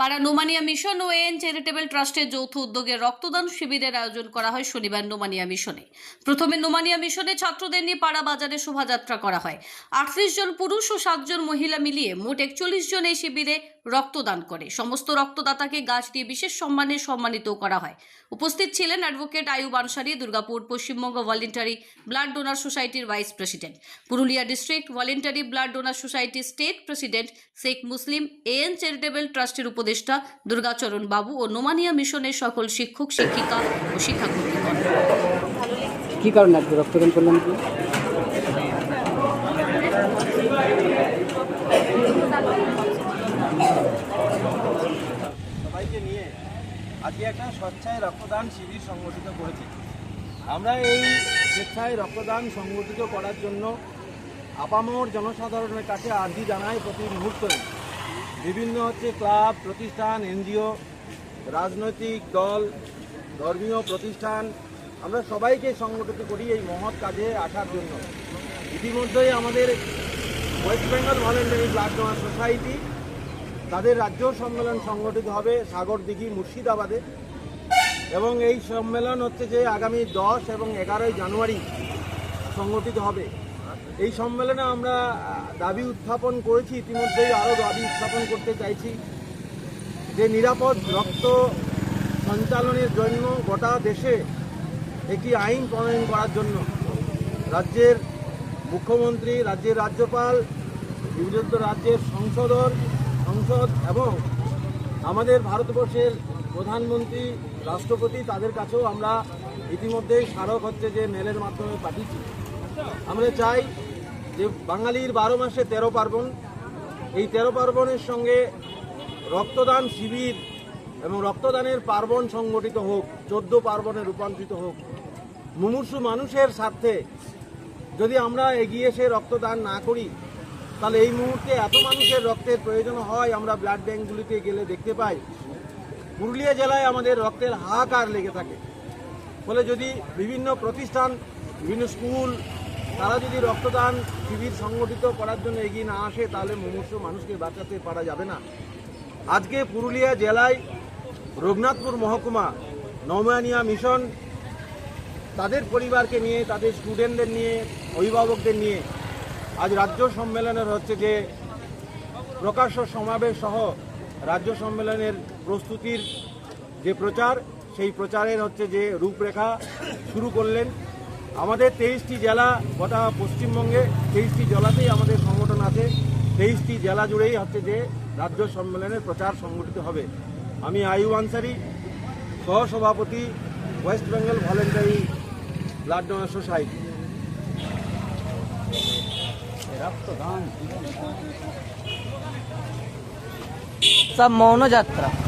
পাড়া নোমানিয়া মিশন ও N charitable ট্রাস্টের যৌথ উদ্যোগে রক্তদান শিবিরের আয়োজন করা হয় শনিবার নোমানিয়া মিশনে। প্রথমে নোমানিয়া মিশনে ছাত্রদের নিয়ে পাড়া বাজারে শোভাযাত্রা করা হয়। আটত্রিশ জন পুরুষ ও সাতজন মহিলা মিলিয়ে মোট একচল্লিশ জন এই শিবিরে রক্তদান করে। সমস্ত রক্তদাতাকে গাছ দিয়ে বিশেষ সম্মানে সম্মানিত করা হয়। উপস্থিত ছিলেন advocate Ayub Ansari, Durgapur, Paschimbanga voluntary blood donor সোসাইটির vice president. Purulia district voluntary blood donor সোসাইটির state president Sheikh Muslim, AN charitable ট্রাস্টের উপদেষ্টা দুর্গাচরণ বাবু ও নোমানিয়া মিশনের সকল শিক্ষক, শিক্ষিকা ও শিক্ষাকর্মীগণ। কি কারণে রক্তদান করলাম কি সবাইকে নিয়ে আজকে একটা স্বেচ্ছায় রক্তদান শিবির সংগঠিত করেছি। আমরা এই স্বেচ্ছায় রক্তদান সংগঠিত করার জন্য আপামর জনসাধারণের কাছে আর্জি জানাই প্রতি মুহূর্তে। বিভিন্ন হচ্ছে ক্লাব, প্রতিষ্ঠান, এনজিও, রাজনৈতিক দল, ধর্মীয় প্রতিষ্ঠান, আমরা সবাইকে সংগঠিত করি এই মহৎ কাজে আসার জন্য। ইতিমধ্যেই আমাদের West Bengal voluntary blood donor society তাদের রাজ্য সম্মেলন সংগঠিত হবে সাগর সাগরদিঘি মুর্শিদাবাদে। এবং এই সম্মেলন হচ্ছে যে আগামী দশ এবং এগারোই জানুয়ারি সংগঠিত হবে। এই সম্মেলনে আমরা দাবি উত্থাপন করেছি, ইতিমধ্যেই আরও দাবি উত্থাপন করতে চাইছি যে নিরাপদ রক্ত সঞ্চালনের জন্য গোটা দেশে একটি আইন প্রণয়ন করার জন্য রাজ্যের মুখ্যমন্ত্রী, রাজ্যের রাজ্যপাল বিভিন্ন রাজ্যের সংসদর সংসদ এবং আমাদের ভারতবর্ষের প্রধানমন্ত্রী, রাষ্ট্রপতি তাদের কাছেও আমরা ইতিমধ্যেই স্মারক হচ্ছে যে মেলের মাধ্যমে পাঠিয়েছি। আমরা চাই যে বাঙালির বারো মাসে তেরো পার্বণ, এই তেরো পার্বণের সঙ্গে রক্তদান শিবির এবং রক্তদানের পার্বণ সংগঠিত হোক, চোদ্দ পার্বণে রূপান্তরিত হোক, মুমূর্ষু মানুষের স্বার্থে যদি আমরা এগিয়ে এসে রক্তদান না করি তাহলে এই মুহূর্তে এত মানুষের রক্তের প্রয়োজন হয়, আমরা ব্লাড ব্যাঙ্কগুলিতে গেলে দেখতে পাই। পুরুলিয়া জেলায় আমাদের রক্তের হাহাকার লেগে থাকে। ফলে যদি বিভিন্ন প্রতিষ্ঠান, বিভিন্ন স্কুল, তারা যদি রক্তদান শিবির সংগঠিত করার জন্য এগিয়ে না আসে, তাহলে মুমূর্ষ মানুষকে বাঁচাতে পারা যাবে না। আজকে পুরুলিয়া জেলায় রঘুনাথপুর মহকুমা, নৌমানিয়া মিশন, তাদের পরিবারকে নিয়ে, তাদের স্টুডেন্টদের নিয়ে, অভিভাবকদের নিয়ে আজ রাজ্য সম্মেলনের হচ্ছে যে প্রকাশ্য সমাবেশ সহ রাজ্য সম্মেলনের প্রস্তুতির যে প্রচার, সেই প্রচারের হচ্ছে যে রূপরেখা শুরু করলেন আমাদের তেইশটি জেলা গোটা পশ্চিমবঙ্গে। তেইশটি জেলাতেই আমাদের সংগঠন আছে। তেইশটি জেলা জুড়েই হচ্ছে যে রাজ্য সম্মেলনের প্রচার সংগঠিত হবে। আমি আয়ু আনসারি, সহসভাপতি, West Bengal voluntary blood donor society. सब मौन यात्रा